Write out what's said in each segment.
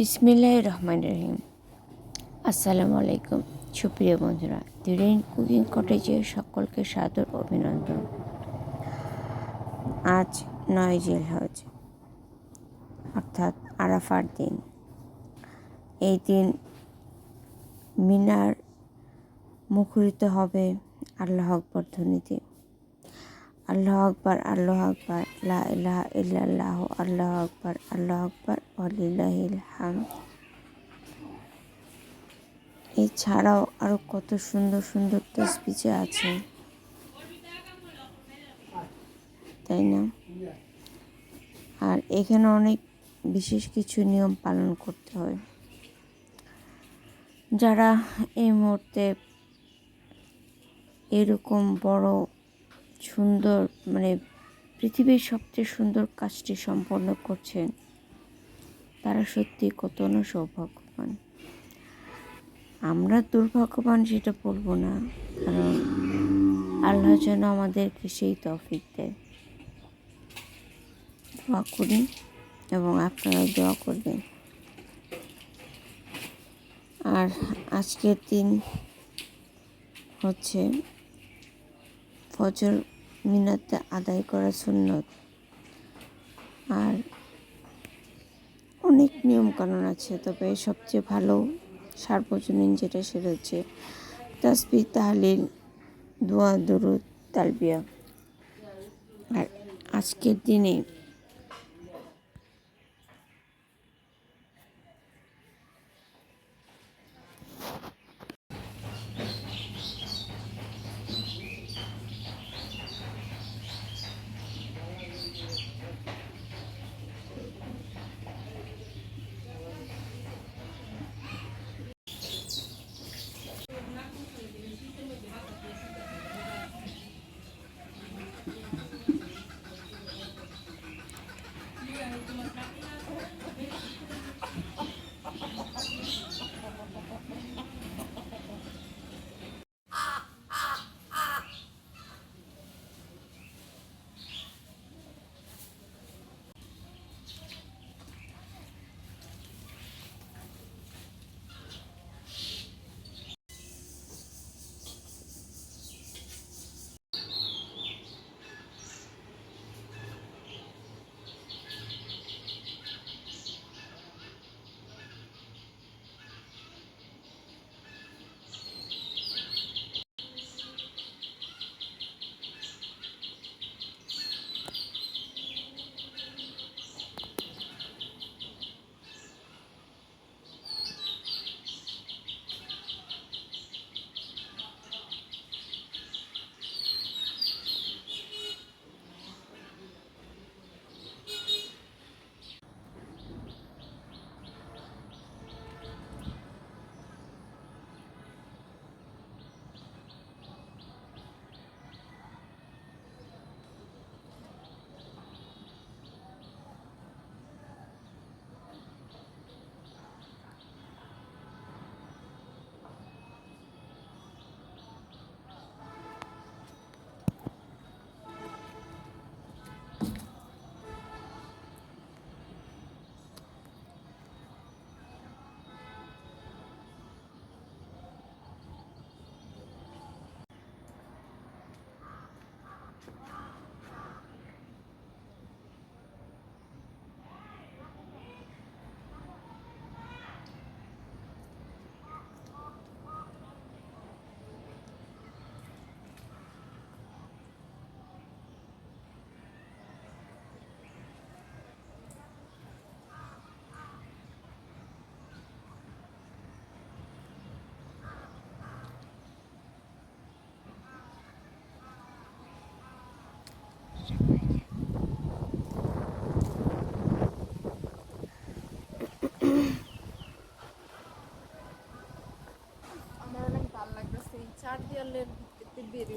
বিসমিল্লাহ রহমান রহিম। আসসালামু আলাইকুম সুপ্রিয় বন্ধুরা, দিরেন কুকিং কটেজে সকলকে সাদর অভিনন্দন। আজ নয় জেলহজ, অর্থাৎ আরাফার দিন। এই দিন মিনার মুখরিত হবে আল্লাহ আকবর ধ্বনিতে। আল্লাহ আকবর আল্লাহ আকবর, লা ইলাহা ইল্লাল্লাহ, আল্লাহ আকবর আল্লাহ আকবর ওয়ালিল্লাহিল হামদ। এছাড়াও আরও কত সুন্দর সুন্দর তসবিজে আছে। তাই না? আর এখানে অনেক বিশেষ কিছু নিয়ম পালন করতে হয়। যারা এই মুহূর্তে এরকম বড়, সুন্দর মানে পৃথিবীর সবচেয়ে সুন্দর কাজটি সম্পন্ন করছেন তারা সত্যি কত না সৌভাগ্যবান। আমরা দুর্ভাগ্যবান সেটা বলব না, কারণ আল্লাহ যেন আমাদেরকে সেই তফিক দেয় দোয়া করি এবং আপনারা দোয়া করবেন। আর আজকের দিন হচ্ছে ফজর মিনাতে আদায় করা সুন্নত। আর অনেক নিয়মকানুন আছে, তবে সবচেয়ে ভালো সার্বজনীন যেটা সেটা হচ্ছে তাসবি তাহলিল, দোয়া, দরুদ, তালবিয়া। আর আজকের দিনে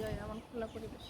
ভালো এমন খোলা পরিবেশ।